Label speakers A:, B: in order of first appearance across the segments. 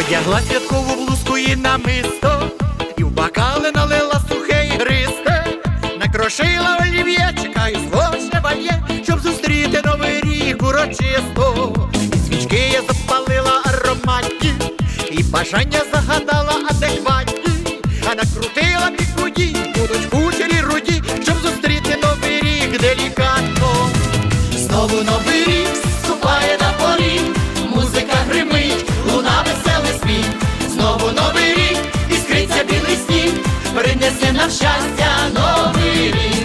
A: Вдягла святкову блузку і намисто, і в бокали налила сухе ігристе, накрошила олів'є, чекаю свого шевальє, щоб зустріти новий рік урочисто. Свічки я запалила ароматні, і бажання загадала адекватні, а накрутила бікуді, будуть кучері принесе нам щастя новий рік.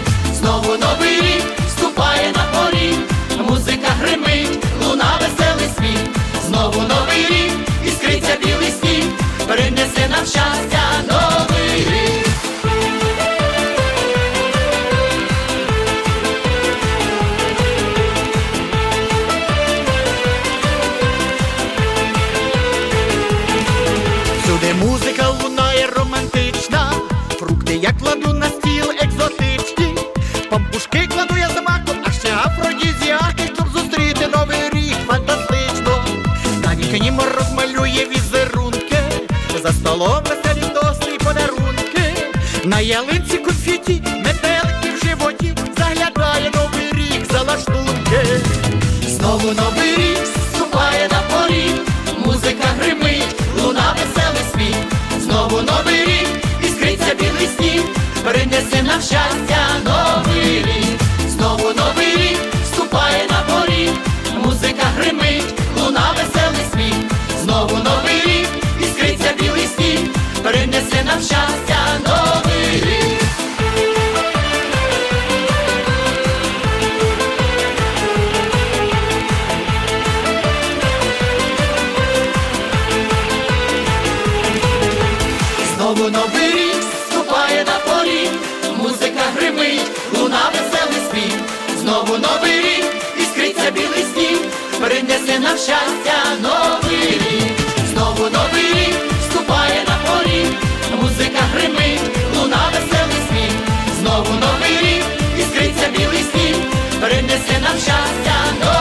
A: За столом веселі тости й подарунки. На ялинці конфеті, метелики в животі, заглядає новий рік за лаштунки. Знову новий рік вступає на поріг, музика гримить, луна веселий світ. Знову новий рік, іскриться білий сніг, принесе нам щастя Знову новий рік вступає на поріг, музика гримить, луна веселий світ. Знову новий рік, іскриться білий сніг, принесе нам щастя новий рік. Знову новий рік вступає на поріг, музика гримить, луна веселий світ. Знову новий рік, іскриться білий сніг, принесе нам щастя новий